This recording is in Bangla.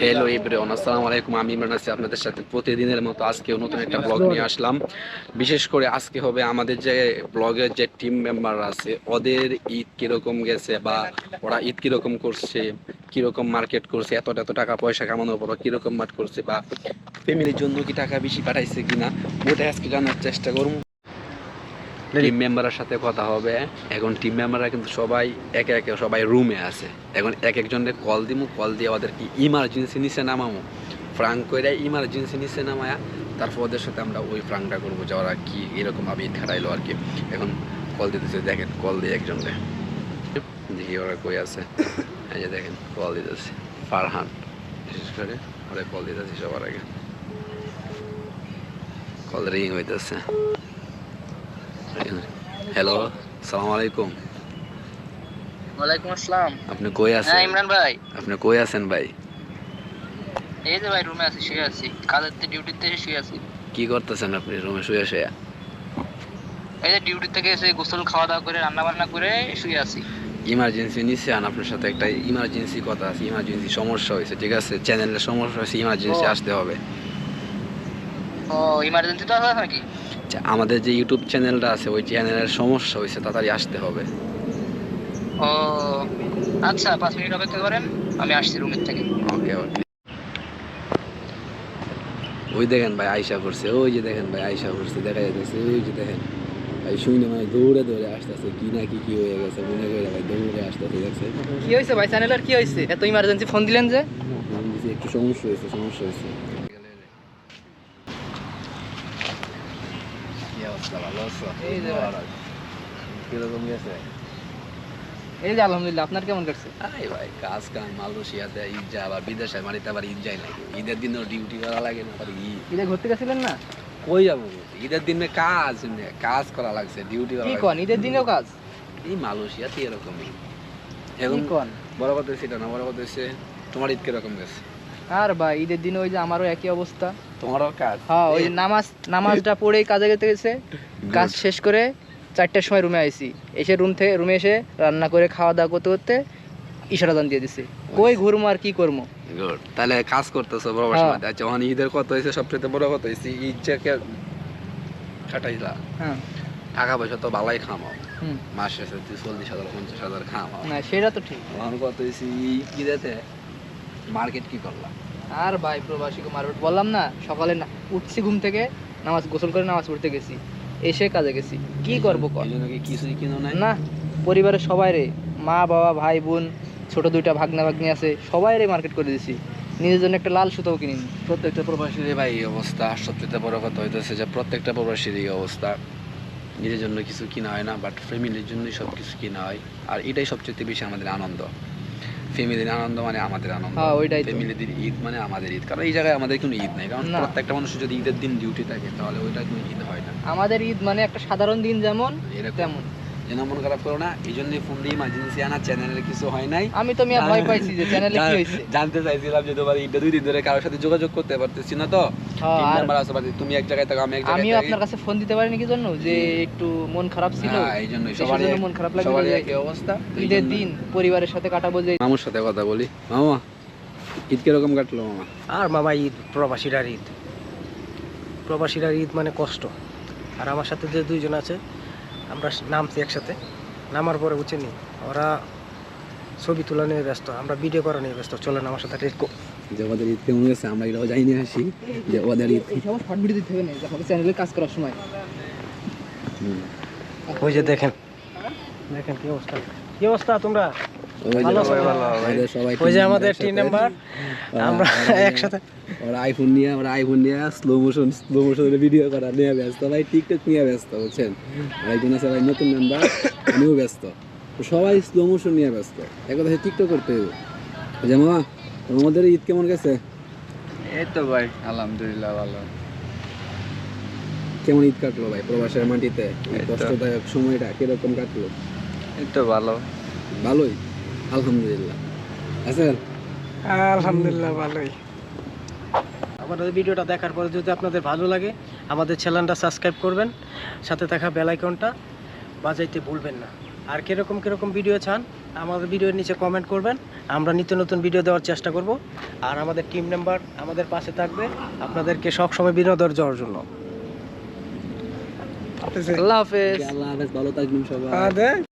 হ্যালো এভরিওয়ান আসসালামু আলাইকুম। আমি ইমরান আছি আপনাদের সাথে প্রতিদিনের মতো। আজকেও নতুন একটা ব্লগ নিয়ে আসলাম। বিশেষ করে আজকে হবে আমাদের যে ব্লগের যে টিম মেম্বার আছে, ওদের ঈদ কীরকম গেছে বা ওরা ঈদ কীরকম করছে, কীরকম মার্কেট করছে, এত এত টাকা পয়সা কামানোর পর কীরকম মার্ট করছে বা ফ্যামিলির জন্য কি টাকা বেশি পাঠাইছে কিনা ওটা আজকে জানার চেষ্টা করুন টিম মেম্বারের সাথে কথা হবে। এখন টিম মেম্বাররা কিন্তু সবাই একে একে, সবাই রুমে আছে। এখন এক একজনের কল দিমু কল দিয়ে ওদের কি ইমার্জেন্সি নিচে নামামু। ফ্রাঙ্ক করে ইমার্জেন্সি নিচে নামায়া, তারপর ওদের সাথে আমরা ওই ফ্রাঙ্কটা করব যে ওরা কি, এরকম ভাবে খাটাইলো আর কি। এখন কল দিতেছে, দেখেন কল দিয়ে একজনকে। দেখি ওরা কই আছে। এই যে দেখেন কল দিতেছে। ফারহান, বিশেষ করে ওরা কল দিতেছে সবার আগে। কল রিং হইতেছে। হ্যালো সালাম আলাইকুম ওয়ালাইকুম আসসালাম। আপনি কই হ্যাঁ আছেন ইমরান ভাই। আপনি কই আছেন ভাই? এই যে ভাই রুমে আছি শুয়ে আছি। কাজের ডিউটিতে শুয়ে আছি। কি করতেছেন আপনি রুমে শুয়ে শুয়ে? এই যে ডিউটি থেকে এসে গোসল খাওয়া দাওয়া করে রান্না বান্না করে শুয়ে আছি। ইমার্জেন্সি নিচ্ছে আন আপনার সাথে একটা ইমার্জেন্সি কথা আছে ইমার্জেন্সি সমস্যা হয়েছে ঠিক আছে? চ্যানেলের সমস্যা হয়েছে ইমার্জেন্সি আসতে হবে। ও ইমার্জেন্সি তো আছে নাকি? আমাদের যে ইউটিউব চ্যানেলটা আছে ওই চ্যানেলের সমস্যা হয়েছে তাড়াতাড়ি আসতে হবে। ও আচ্ছা পাঁচ মিনিট অপেক্ষা করেন আমি আসছি রুমের থেকে। ওকে ওকে ওই দেখেন ভাই আয়সা করছে ওই যে দেখেন ভাই আয়সা করছে দেখা যাচ্ছে ওই যে দেখেন। ভাই শুনে মানে দৌড়ে দৌড়ে আসতেছে কি না কি কি হয়ে গেছে মনে করে ভাই দৌড়ে আসতেছে দেখছে কি হয়েছে ভাই চ্যানেলের কি হয়েছে এত ইমার্জেন্সি ফোন দিলেন যে। একটু সমস্যা হয়েছে সমস্যা হয়েছে কি অবস্থা ভালো আছো এই যে কীরকম গেছে এই যে আলহামদুলিল্লাহ আপনার কেমন কাটছে? আরে ভাই কাজ কাম মালয়েশিয়াতে ঈদ যায় আবার বিদেশে মারিতে আবার ঈদ যায় নাকি ঈদের দিনও ডিউটি করা লাগে না আবার ঈদ। ঈদে ঘুরতে গেছিলেন না? কই যাব? ঈদের দিনে কাজ কাজ করা লাগছে ডিউটি করা কি লাগছে। কন ঈদের দিনেও কাজ? এই মালয়েশিয়াতে এরকমই। এখন কন? বড় কথা সেটা না বড় কথা তোমার ঈদ কীরকম গেছে? আর ভাই ঈদের দিনে ওই যে আমারও একই অবস্থা। তোমারও কাজ? হ্যাঁ ওই নামাজ নামাজটা পড়েই কাজে যেতে গেছে। কাজ শেষ করে চারটার সময় রুমে আইছি। এসে রুম থেকে রুমে এসে রান্না করে খাওয়া দাওয়া করতে করতে ইশারা দান দিয়ে দিছে। কই ঘুরবো আর কি করব? তাহলে কাজ করতেছো হ্যাঁ। সময় আচ্ছা ওখানে ঈদের কত হয়েছে? সবচেয়ে বড় কথা হয়েছে? ঈদ যে খাটাইলা হ্যাঁ। টাকা পয়সা তো ভালাই খামাও মাস চল্লিশ হাজার পঞ্চাশ হাজার খামাও না সেটা তো ঠিক। ওখানে কত হয়েছে? ঈদেতে মার্কেট কি করলাম? আর ভাই প্রবাসী মারবেট বললাম না সকালে না উঠছি ঘুম থেকে নামাজ গোসল করে নামাজ পড়তে গেছি এসে কাজে গেছি। কি করব কিছুই কিনো নাই? না পরিবারের সবাই রে মা বাবা ভাই বোন ছোট দুইটা ভাগনা ভাগ্নি আছে সবাই রে মার্কেট করে দিছি। নিজের জন্য একটা লাল সুতাও কিনি প্রত্যেকটা প্রবাসীর ভাই এই অবস্থা সবচেয়ে বড় কথা হইতেছে যে প্রত্যেকটা প্রবাসীর এই অবস্থা। নিজের জন্য কিছু কিনা হয় না বাট ফ্যামিলির জন্যই সব কিছু কিনা হয় আর এটাই সবচেয়ে বেশি আমাদের আনন্দ। ফ্যামিলির আনন্দ মানে আমাদের আনন্দ হ্যাঁ, ওইটাই তো। ফ্যামিলিদের ঈদ মানে আমাদের ঈদ। কারণ এই জায়গায় আমাদের কোনো ঈদ নাই। কারণ। প্রত্যেকটা মানুষ যদি ঈদের দিন ডিউটি থাকে তাহলে ওইটা কোনো ঈদ হয় না। আমাদের ঈদ মানে একটা সাধারণ দিন যেমন তেমন। যেন মন খারাপ করো না এই জন্যই ফোন দিয়ে ইমার্জেন্সি আনা চ্যানেলের কিছু হয় নাই। আমি তো মিয়া ভয় পাইছি যে চ্যানেলে কি হয়েছে। জানতে চাইছিলাম যে তোমার দুই দিন ধরে কারোর সাথে যোগাযোগ করতে পারতেছি না তো। হ্যাঁ, আছে তুমি এক জায়গায় থাকো আমি এক জায়গায় আমিও আপনার কাছে ফোন দিতে পারিনি কি জন্য? যে একটু মন খারাপ ছিল। হ্যাঁ, এই সবারই জন্য মন খারাপ সবারই একই অবস্থা ঈদের দিন পরিবারের সাথে কাটাবো যে মামুর সাথে কথা বলি। মামা ঈদ কীরকম কাটলো মামা? আর মামা ঈদ প্রবাসীরার ঈদ। প্রবাসীরার ঈদ মানে কষ্ট। আর আমার সাথে যে দুইজন আছে আমরা নামছি একসাথে। নামার পরে উঠে নিই ওরা ছবি তোলা নিয়ে ব্যস্ত আমরা ভিডিও করা নিয়ে ব্যস্ত। চলেন আমার সাথে রেড যে ওদের ঈদ কেমন গেছে আমরা এটাও যাই নিয়ে আসি। যে ওদের ঈদ শর্ট ভিডিও দিতে হবে না যখন চ্যানেলে কাজ করার সময়। ওই যে দেখেন দেখেন কি অবস্থা। কি অবস্থা তোমরা? ওই যে সবাই- সবাই। আমাদের সবাই ওই যে team আমাদের একসাথে। টিম মেম্বার আমরা একসাথে। ওরা আইফোন নিয়ে ওরা আইফোন নিয়ে স্লো মোশন স্লো মোশনের ভিডিও করা নিয়ে ব্যস্ত। ভাই টিকটক নিয়ে ব্যস্ত বুঝছেন? আর একজন আছে ভাই নতুন মেম্বার উনিও ব্যস্ত। সবাই স্লো মোশন নিয়ে ব্যস্ত। এক কথা টিকটক করতে হবে। যে মামা আমাদের ঈদ কেমন গেছে? এই তো ভাই আলহামদুলিল্লাহ ভালো। কেমন ঈদ কাটলো ভাই প্রবাসের মাটিতে। কষ্টদায়ক সময়টা কীরকম কাটলো? এই তো ভালো। ভালোই? আলহামদুলিল্লাহ। আছেন? আলহামদুলিল্লাহ ভালোই। আমাদের ভিডিওটা দেখার পরে যদি আপনাদের ভালো লাগে আমাদের চ্যানেলটা সাবস্ক্রাইব করবেন সাথে থাকা বেল আইকনটা বাজাইতে ভুলবেন না। আর কীরকম কীরকম ভিডিও চান আমাদের ভিডিওর নিচে কমেন্ট করবেন আমরা নিত্য নতুন ভিডিও দেওয়ার চেষ্টা করব। আর আমাদের টিম মেম্বার আমাদের পাশে থাকবে আপনাদেরকে সব সময় বিনোদন দেওয়ার জন্য। আল্লাহ হাফেজ। আল্লাহ হাফেজ ভালো থাকবেন সবাই।